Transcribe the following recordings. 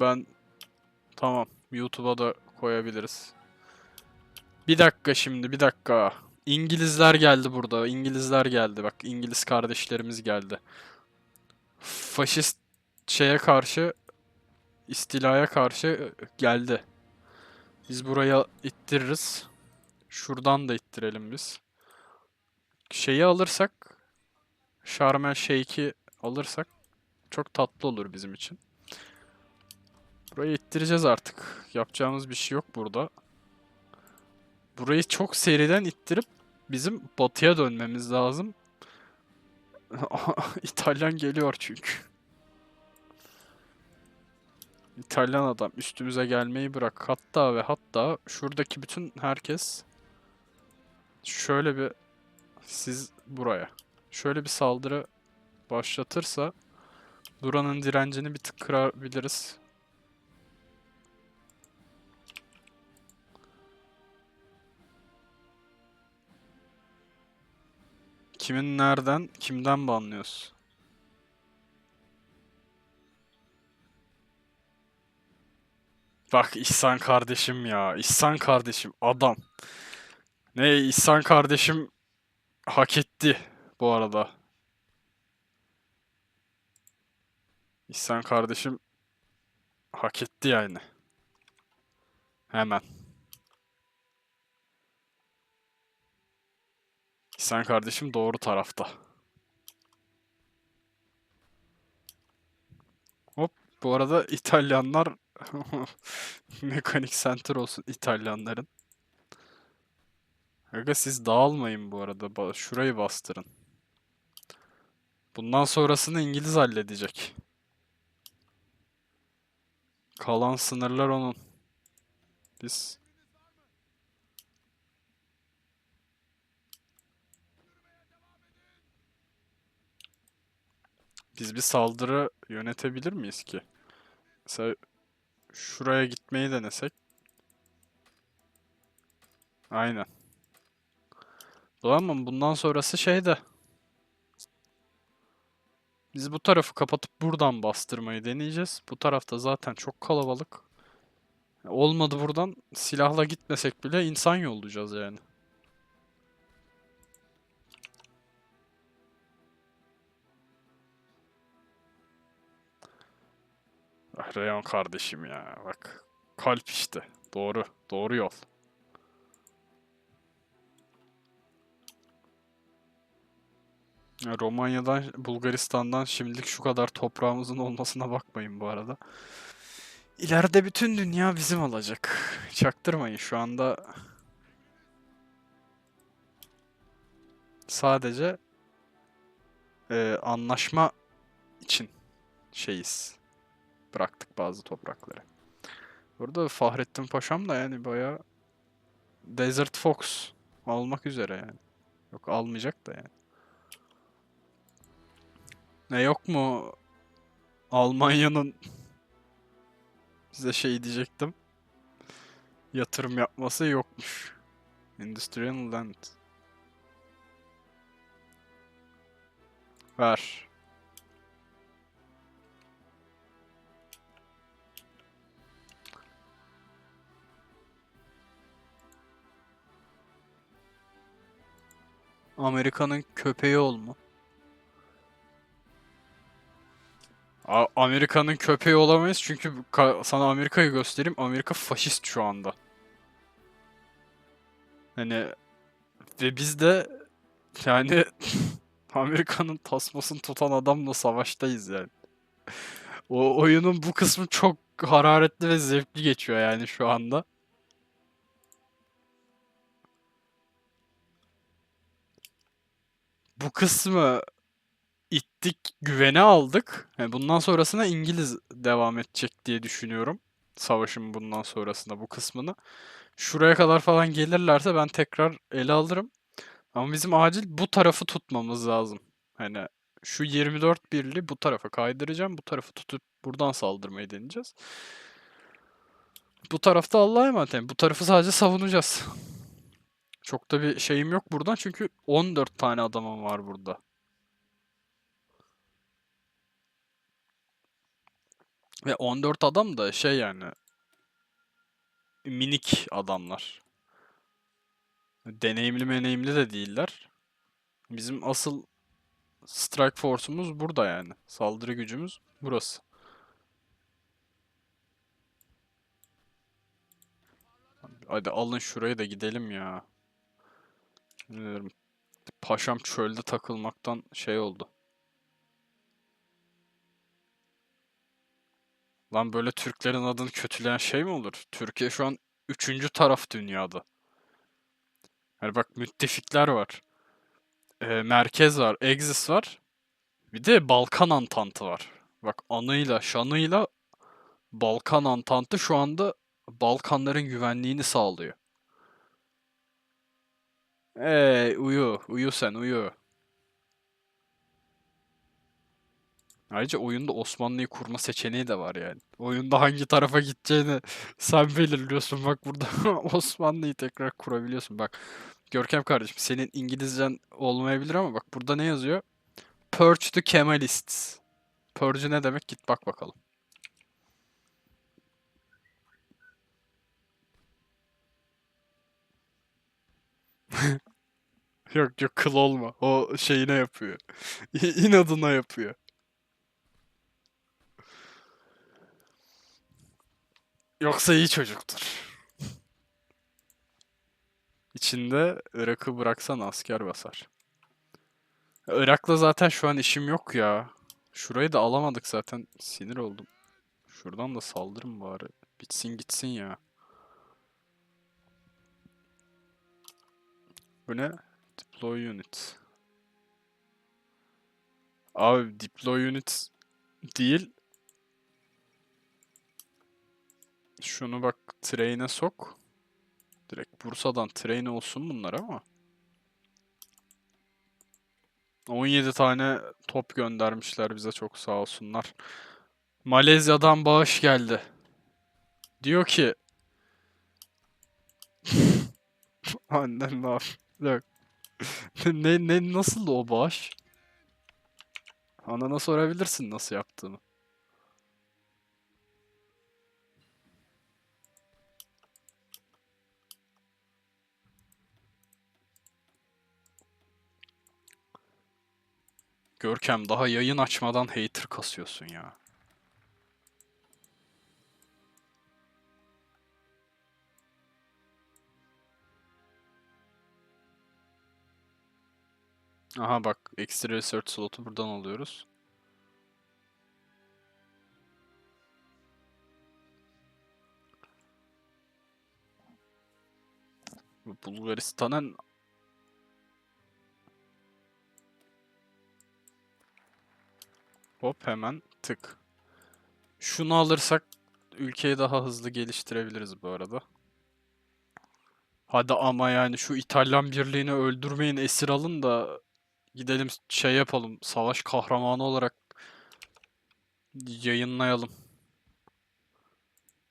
Ben tamam YouTube'a da koyabiliriz. Bir dakika şimdi bir dakika. İngilizler geldi burada. İngilizler geldi. Bak İngiliz kardeşlerimiz geldi. Faşist şeye karşı istilaya karşı geldi. Biz buraya ittiririz. Şuradan da ittirelim biz. Şeyi alırsak Sharm el Şeyh'i alırsak çok tatlı olur bizim için. Burayı ittireceğiz artık. Yapacağımız bir şey yok burada. Burayı çok seriden ittirip bizim batıya dönmemiz lazım. İtalyan geliyor çünkü. İtalyan adam üstümüze gelmeyi bırak. Hatta ve hatta şuradaki bütün herkes şöyle bir siz buraya şöyle bir saldırı başlatırsa Duran'ın direncini bir tık kırabiliriz. Kimin nereden, kimden banlıyoruz? Bak İhsan kardeşim ya. İhsan kardeşim adam. Ne İhsan kardeşim hak etti bu arada. İhsan kardeşim hak etti yani. Hemen. İhsan kardeşim doğru tarafta. Hop bu arada İtalyanlar mekanik center olsun İtalyanların. Aga siz dağılmayın bu arada. Ba- Şurayı bastırın. Bundan sonrasını İngiliz halledecek. Kalan sınırlar onun. Biz biz bir saldırı yönetebilir miyiz ki? Mesela şuraya gitmeyi denesek. Aynen. Tamam bundan sonrası şeyde. Biz bu tarafı kapatıp buradan bastırmayı deneyeceğiz. Bu tarafta zaten çok kalabalık. Olmadı buradan silahla gitmesek bile insan yollayacağız yani. Ah Reyon kardeşim ya bak. Kalp işte. Doğru. Doğru yol. Ya Romanya'dan, Bulgaristan'dan şimdilik şu kadar toprağımızın olmasına bakmayın bu arada. İleride bütün dünya bizim olacak. Çaktırmayın şu anda sadece e, anlaşma için şeyiz. Bıraktık bazı toprakları. Burada Fahrettin Paşam da yani bayağı Desert Fox almak üzere yani. Yok almayacak da yani. Ne yok mu Almanya'nın bize şey diyecektim. Yatırım yapması yokmuş. Industrial Land. Ver. Amerika'nın köpeği ol mu? A- Amerika'nın köpeği olamayız çünkü sana Amerika'yı göstereyim. Amerika faşist şu anda. Hani ve biz de yani Amerika'nın tasmasını tutan adamla savaştayız yani. O oyunun bu kısmı çok hararetli ve zevkli geçiyor yani şu anda. Bu kısmı ittik, güvene aldık. Yani bundan sonrasına İngiliz devam edecek diye düşünüyorum. Savaşın bundan sonrasında bu kısmını. Şuraya kadar falan gelirlerse ben tekrar ele alırım. Ama bizim acil bu tarafı tutmamız lazım. Hani şu 24 birli bu tarafa kaydıracağım. Bu tarafı tutup buradan saldırmayı deneyeceğiz. Bu tarafta Allah'a emanet. Bu tarafı sadece savunacağız. Çok da bir şeyim yok buradan çünkü 14 tane adamım var burada. Ve 14 adam da şey yani minik adamlar. Deneyimli meneyimli de değiller. Bizim asıl strike force'umuz burada yani. Saldırı gücümüz burası. Hadi alın şurayı da gidelim ya. Ederim, Paşam çölde takılmaktan şey oldu. Lan böyle Türklerin adını kötüleyen şey mi olur? Türkiye şu an üçüncü taraf dünyada. Hani bak müttefikler var. Ee, merkez var, Axis var. Bir de Balkan Antantı var. Bak anıyla, şanıyla Balkan Antantı şu anda Balkanların güvenliğini sağlıyor. Ey uyu, uyu sen uyu. Ayrıca oyunda Osmanlı'yı kurma seçeneği de var yani. Oyunda hangi tarafa gideceğini sen belirliyorsun. Bak burada Osmanlı'yı tekrar kurabiliyorsun. Bak Görkem kardeşim senin İngilizcen olmayabilir ama bak burada ne yazıyor? Purge the Kemalists. Purge ne demek? Git bak bakalım. Yok yok kıl olma. O şeyine yapıyor. İnadına yapıyor. Yoksa iyi çocuktur. İçinde Irak'ı bıraksan asker basar. Irak'la zaten şu an işim yok ya. Şurayı da alamadık zaten. Sinir oldum. Şuradan da saldırın bari. Bitsin gitsin ya. Bu ne? Deploy unit. Abi deploy unit değil. Şunu bak train'e sok. Direkt Bursa'dan train olsun bunlar ama. 17 tane top göndermişler bize çok sağ olsunlar. Malezya'dan bağış geldi. Diyor ki Annen ne yap? Yok. ne, ne nasıl o bağış? Anana sorabilirsin nasıl yaptığını. Görkem daha yayın açmadan hater kasıyorsun ya. Aha bak ekstra research slotu buradan alıyoruz. Bu Bulgaristan'ın Hop hemen tık. Şunu alırsak ülkeyi daha hızlı geliştirebiliriz bu arada. Hadi ama yani şu İtalyan birliğini öldürmeyin, esir alın da gidelim şey yapalım. Savaş kahramanı olarak yayınlayalım.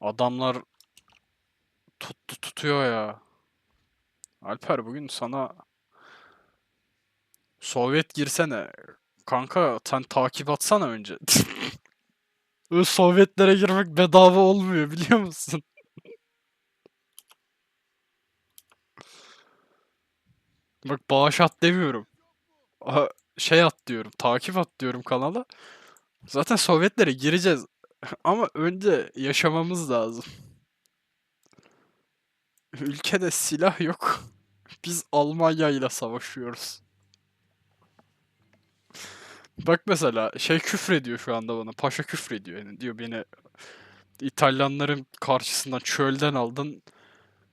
Adamlar tuttu tutuyor ya. Alper bugün sana Sovyet girsene. Kanka sen takip atsana önce. Sovyetlere girmek bedava olmuyor biliyor musun? Bak bağış at demiyorum. Şey at diyorum. Takip at diyorum kanala. Zaten Sovyetlere gireceğiz. Ama önce yaşamamız lazım. Ülkede silah yok. Biz Almanya ile savaşıyoruz. Bak mesela şey küfrediyor şu anda bana. Paşa küfrediyor. Yani diyor beni İtalyanların karşısından çölden aldın.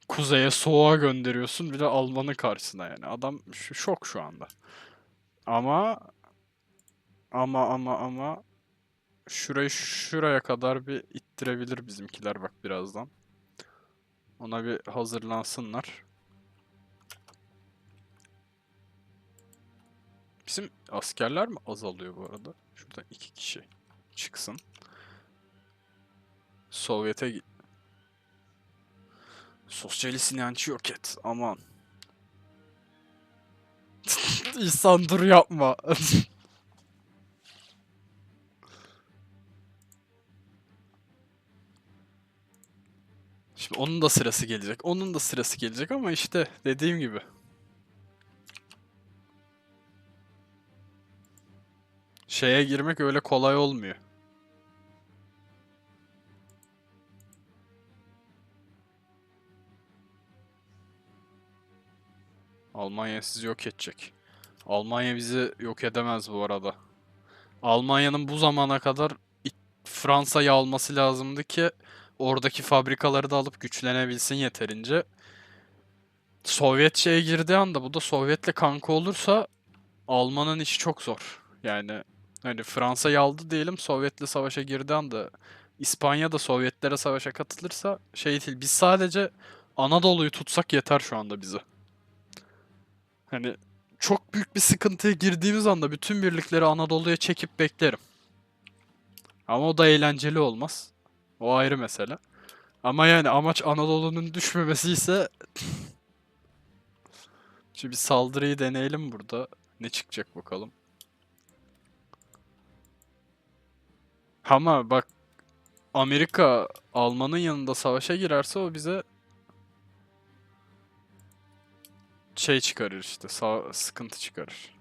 Kuzeye soğuğa gönderiyorsun. Bir de Alman'ın karşısına yani. Adam şok şu anda. Ama ama ama ama şurayı şuraya kadar bir ittirebilir bizimkiler bak birazdan. Ona bir hazırlansınlar. Bizim askerler mi azalıyor bu arada? Şuradan iki kişi çıksın. Sovyet'e Sosyalist inancı yok et. Aman. İhsan dur yapma. Şimdi onun da sırası gelecek. Onun da sırası gelecek ama işte dediğim gibi. Şeye girmek öyle kolay olmuyor. Almanya sizi yok edecek. Almanya bizi yok edemez bu arada. Almanya'nın bu zamana kadar Fransa'yı alması lazımdı ki oradaki fabrikaları da alıp güçlenebilsin yeterince. Sovyet şeye girdiği anda bu da Sovyet'le kanka olursa Alman'ın işi çok zor. Yani hani Fransa'yı aldı diyelim Sovyet'le savaşa girdiği anda İspanya da Sovyetlere savaşa katılırsa şey değil. Biz sadece Anadolu'yu tutsak yeter şu anda bize. Hani çok büyük bir sıkıntıya girdiğimiz anda bütün birlikleri Anadolu'ya çekip beklerim. Ama o da eğlenceli olmaz. O ayrı mesele. Ama yani amaç Anadolu'nun düşmemesi ise Şimdi bir saldırıyı deneyelim burada. Ne çıkacak bakalım. Ama bak Amerika Alman'ın yanında savaşa girerse o bize şey çıkarır işte sağ, sıkıntı çıkarır.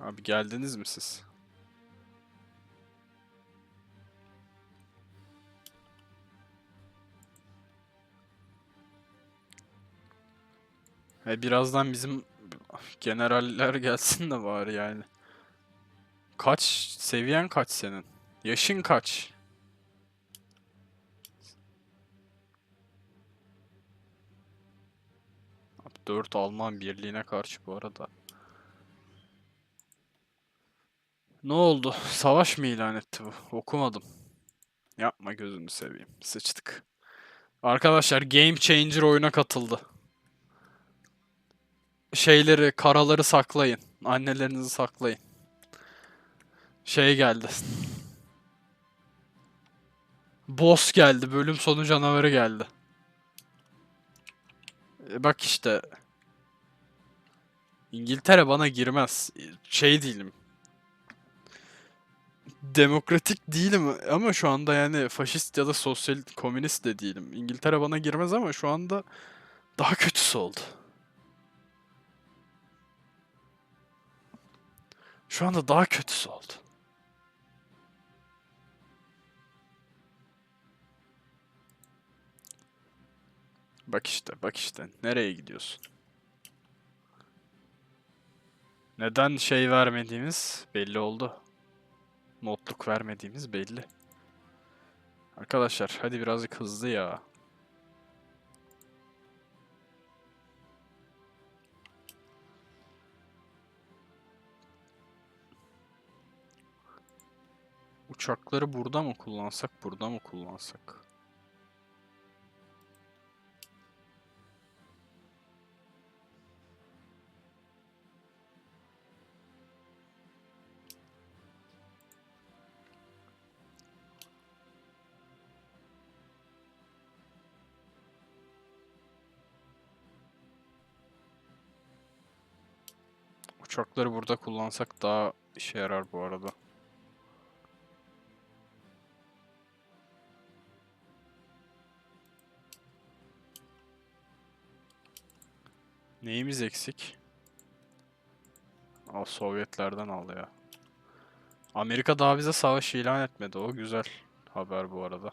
Abi geldiniz mi siz? E birazdan bizim generaller gelsin de bari yani. Kaç? Seviyen kaç senin? Yaşın kaç? Abi 4 Alman birliğine karşı bu arada. Ne oldu? Savaş mı ilan etti bu? Okumadım. Yapma gözünü seveyim. Sıçtık. Arkadaşlar Game Changer oyuna katıldı. Şeyleri, karaları saklayın. Annelerinizi saklayın. Şey geldi. Boss geldi. Bölüm sonu canavarı geldi. E bak işte. İngiltere bana girmez. Şey değilim. Demokratik değilim ama şu anda yani faşist ya da sosyal komünist de değilim. İngiltere bana girmez ama şu anda daha kötüsü oldu. Şu anda daha kötüsü oldu. Bak işte, bak işte. Nereye gidiyorsun? Neden şey vermediğimiz belli oldu. Notluk vermediğimiz belli. Arkadaşlar hadi birazcık hızlı ya. Uçakları burada mı kullansak, burada mı kullansak? Uçakları burada kullansak daha işe yarar bu arada. Neyimiz eksik? Al Sovyetlerden al ya. Amerika daha bize savaş ilan etmedi. O güzel haber bu arada.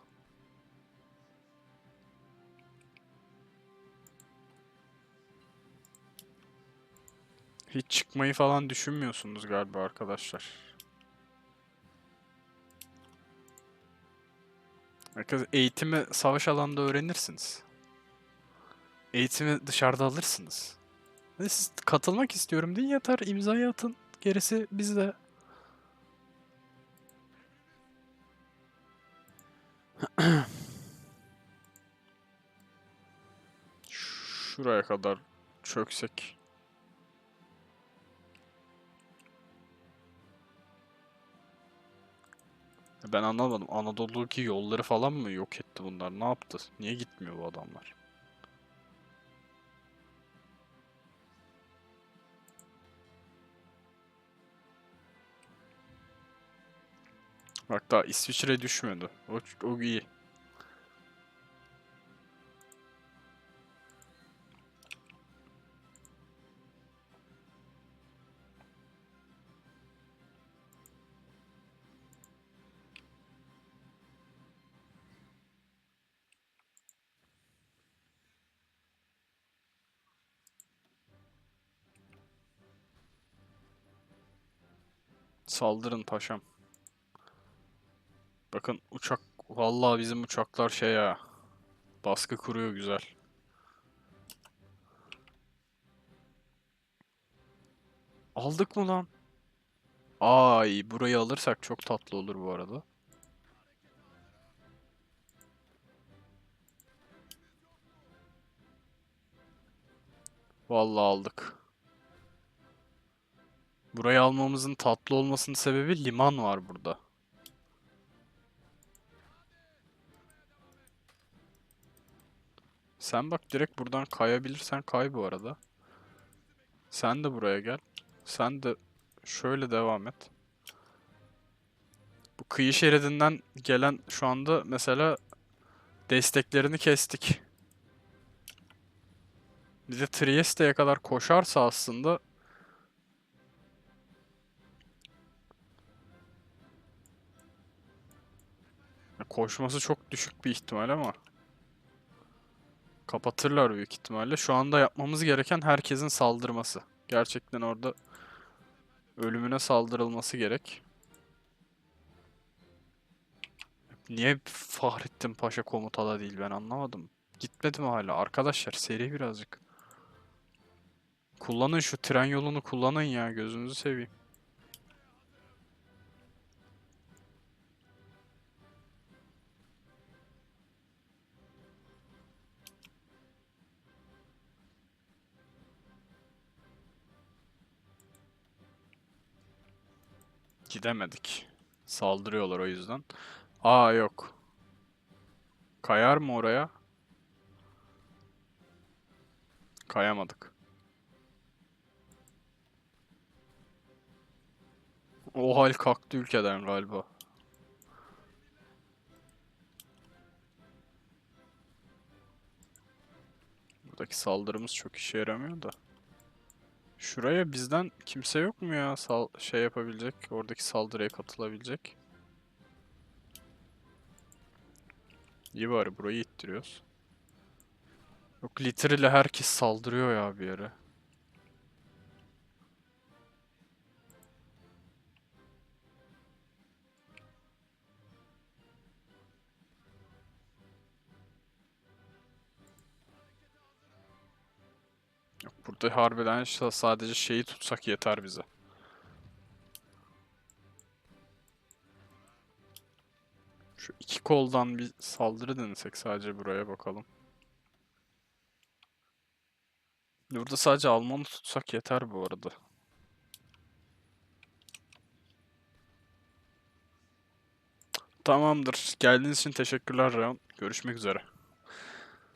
Hiç çıkmayı falan düşünmüyorsunuz galiba arkadaşlar. Arkadaşlar eğitimi savaş alanında öğrenirsiniz. Eğitimi dışarıda alırsınız. Ve siz katılmak istiyorum deyin yeter imzayı atın. Gerisi bizde. Şuraya kadar çöksek. Ben anlamadım. Anadolu'daki yolları falan mı yok etti bunlar? Ne yaptı? Niye gitmiyor bu adamlar? Bak daha İsviçre düşmedi. O, o iyi. Saldırın paşam. Bakın uçak vallahi bizim uçaklar şey ya. Baskı kuruyor güzel. Aldık mı lan? Ay burayı alırsak çok tatlı olur bu arada. Vallahi aldık. Burayı almamızın tatlı olmasının sebebi liman var burada. Sen bak direkt buradan kayabilirsen kay bu arada. Sen de buraya gel. Sen de şöyle devam et. Bu kıyı şeridinden gelen şu anda mesela desteklerini kestik. Bir de Trieste'ye kadar koşarsa aslında koşması çok düşük bir ihtimal ama kapatırlar büyük ihtimalle. Şu anda yapmamız gereken herkesin saldırması. Gerçekten orada ölümüne saldırılması gerek. Niye Fahrettin Paşa komutada değil ben anlamadım. Gitmedi mi hala? Arkadaşlar seri birazcık. Kullanın şu tren yolunu kullanın ya gözünüzü seveyim. Gidemedik. Saldırıyorlar o yüzden. Aa yok. Kayar mı oraya? Kayamadık. O hal kalktı ülkeden galiba. Buradaki saldırımız çok işe yaramıyor da. Şuraya bizden kimse yok mu ya sal şey yapabilecek, oradaki saldırıya katılabilecek? İyi bari burayı ittiriyoruz. Yok litre ile herkes saldırıyor ya bir yere. Yok burada harbiden sa- sadece şeyi tutsak yeter bize. Şu iki koldan bir saldırı denesek sadece buraya bakalım. Burada sadece Alman'ı tutsak yeter bu arada. Tamamdır. Geldiğiniz için teşekkürler Rayon. Görüşmek üzere.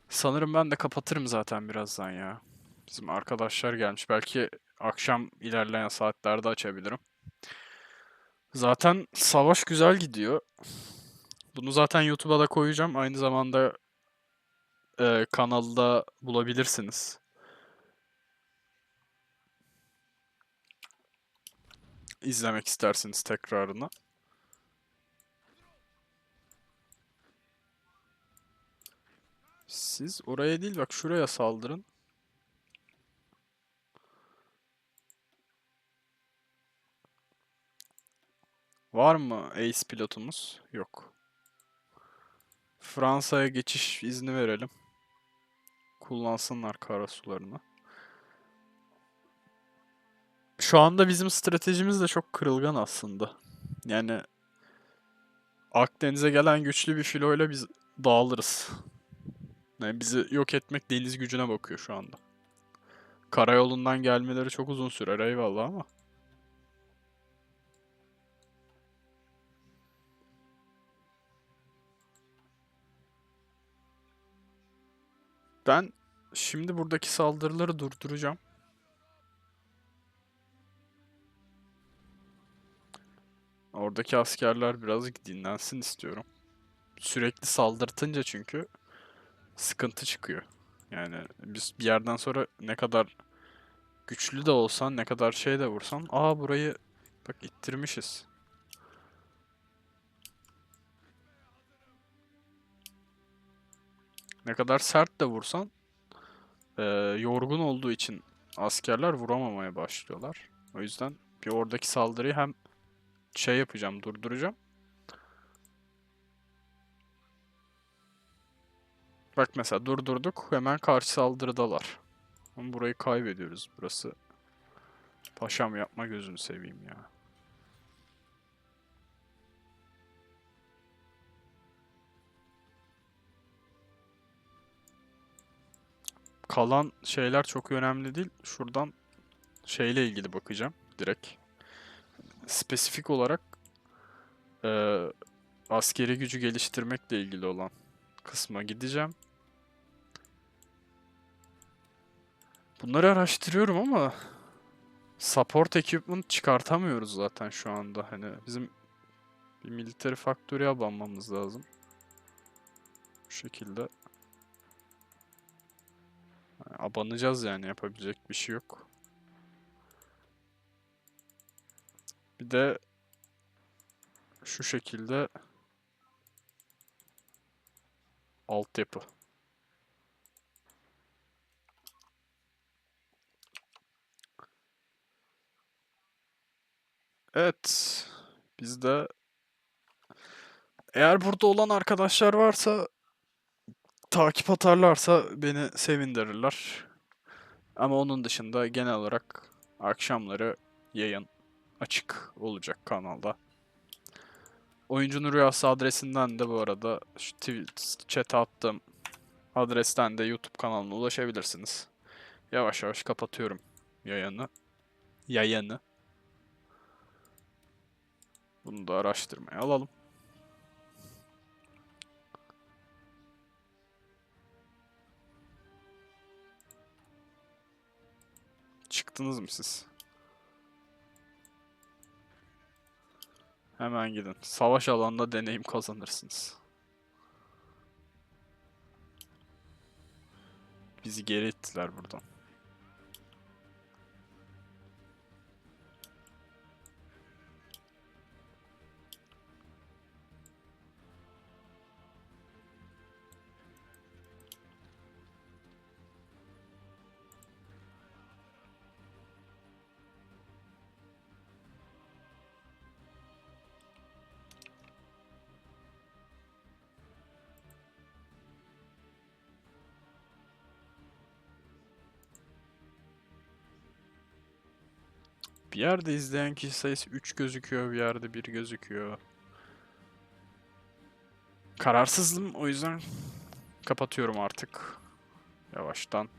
Sanırım ben de kapatırım zaten birazdan ya. Bizim arkadaşlar gelmiş. Belki akşam ilerleyen saatlerde açabilirim. Zaten savaş güzel gidiyor. Bunu zaten YouTube'a da koyacağım. Aynı zamanda e, kanalda bulabilirsiniz. İzlemek isterseniz tekrarını. Siz oraya değil bak şuraya saldırın. Var mı Ace pilotumuz? Yok. Fransa'ya geçiş izni verelim. Kullansınlar karasularını. Şu anda bizim stratejimiz de çok kırılgan aslında. Yani Akdeniz'e gelen güçlü bir filoyla biz dağılırız. Yani bizi yok etmek deniz gücüne bakıyor şu anda. Karayolundan gelmeleri çok uzun sürer eyvallah ama. Ben şimdi buradaki saldırıları durduracağım. Oradaki askerler biraz dinlensin istiyorum. Sürekli saldırtınca çünkü sıkıntı çıkıyor. Yani biz bir yerden sonra ne kadar güçlü de olsan, ne kadar şey de vursan, aa burayı bak ittirmişiz. Ne kadar sert de vursan, eee, yorgun olduğu için askerler vuramamaya başlıyorlar. O yüzden bir oradaki saldırıyı hem şey yapacağım, durduracağım. Bak mesela durdurduk, hemen karşı saldırıdalar. Ama burayı kaybediyoruz. Burası paşam yapma gözünü seveyim ya. Kalan şeyler çok önemli değil. Şuradan şeyle ilgili bakacağım direkt. Spesifik olarak eee, askeri gücü geliştirmekle ilgili olan kısma gideceğim. Bunları araştırıyorum ama support equipment çıkartamıyoruz zaten şu anda. Hani bizim bir military factory abanmamız lazım. Bu şekilde. Abanacağız yani yapabilecek bir şey yok. Bir de şu şekilde altyapı. Evet. Bizde eğer burada olan arkadaşlar varsa takip atarlarsa beni sevindirirler. Ama onun dışında genel olarak akşamları yayın açık olacak kanalda. Oyuncunun Rüyası adresinden de bu arada şu tweet, chat'e attığım adresten de YouTube kanalına ulaşabilirsiniz. Yavaş yavaş kapatıyorum yayını. Yayını. Bunu da araştırmaya alalım. Çıktınız mı siz? Hemen gidin. Savaş alanında deneyim kazanırsınız. Bizi geri ittiler buradan. Bir yerde izleyen kişi sayısı 3 gözüküyor, bir yerde 1 gözüküyor. Kararsızdım o yüzden kapatıyorum artık. Yavaştan.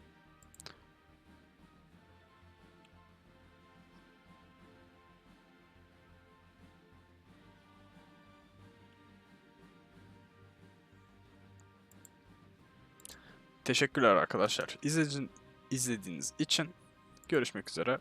Teşekkürler arkadaşlar. İzlediğin, izlediğiniz için görüşmek üzere.